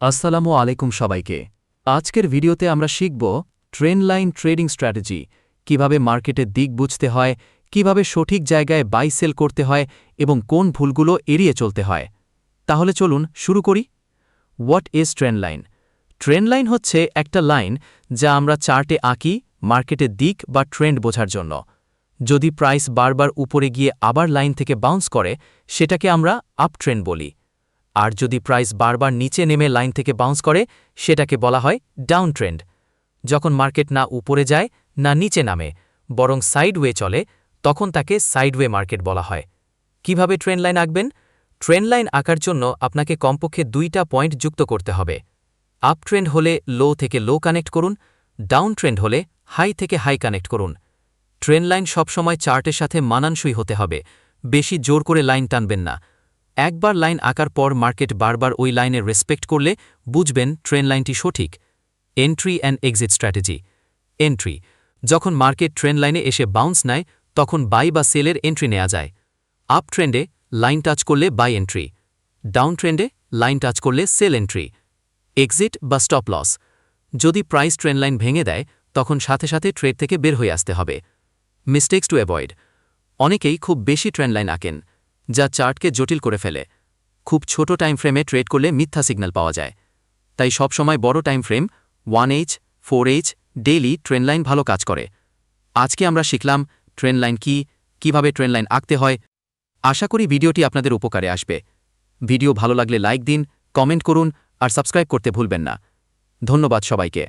আসসালামু আলাইকুম সবাইকে। আজকের ভিডিওতে আমরা শিখব ট্রেন লাইন ট্রেডিং স্ট্র্যাটেজি, কীভাবে মার্কেটের দিক বুঝতে হয়, কীভাবে সঠিক জায়গায় বাই সেল করতে হয় এবং কোন ভুলগুলো এড়িয়ে চলতে হয়। তাহলে চলুন শুরু করি। What is trend line? Trend line হচ্ছে একটা লাইন যা আমরা চার্টে আঁকি মার্কেটের দিক বা ট্রেন্ড বোঝার জন্য। যদি প্রাইস বারবার উপরে গিয়ে আবার লাইন থেকে বাউন্স করে, সেটাকে আমরা আপ ট্রেন্ড বলি। আর যদি প্রাইস বারবার নিচে নেমে লাইন থেকে বাউন্স করে, সেটাকে বলা হয় ডাউন ট্রেন্ড যখন মার্কেট না উপরে যায়, না নিচে নামে, বরং সাইডওয়ে চলে, তখন তাকে সাইডওয়ে মার্কেট বলা হয়। কীভাবে ট্রেন লাইন আঁকবেন? ট্রেন লাইন আঁকার জন্য আপনাকে কমপক্ষে দুইটা পয়েন্ট যুক্ত করতে হবে। আপ ট্রেন্ড হলে লো থেকে লো কানেক্ট করুন ডাউন ট্রেন্ড হলে হাই থেকে হাই কানেক্ট করুন। ট্রেন লাইন সবসময় চার্টের সাথে মানানসই হতে হবে, বেশি জোর করে লাইন টানবেন না। একবার লাইন আঁকার পর মার্কেট বারবার ওই লাইনে রেসপেক্ট করলে বুঝবেন ট্রেন লাইনটি সঠিক। Entry and exit strategy. Entry. যখন মার্কেট ট্রেন লাইনে এসে বাউন্স নেয়, তখন বাই বা সেলের এন্ট্রি নেওয়া যায়। আপ ট্রেন্ডে লাইন টাচ করলে বাই এন্ট্রি। ডাউন ট্রেন্ডে লাইন টাচ করলে সেল এন্ট্রি। এক্সিট বা স্টপ লস। যদি প্রাইস ট্রেন লাইন ভেঙে দেয়, তখন সাথে সাথে ট্রেড থেকে বের হয়ে আসতে হবে। Mistakes to avoid. অনেকেই খুব বেশি ট্রেন লাইন আঁকেন। যা চার্টকে জটিল করে ফেলে। খুব ছোট টাইম ফ্রেমে ট্রেড করলে মিথ্যা সিগন্যাল পাওয়া যায়। তাই সবসময় বড় time frame one H, four H, daily trend line ভালো কাজ করে। আজকে আমরা শিখলাম ট্রেন লাইন কি, কীভাবে ট্রেন লাইন আঁকতে হয়। আশা করি ভিডিওটি আপনাদের উপকারে আসবে। ভিডিও ভালো লাগলে লাইক দিন, কমেন্ট করুন আর সাবস্ক্রাইব করতে ভুলবেন না। ধন্যবাদ সবাইকে।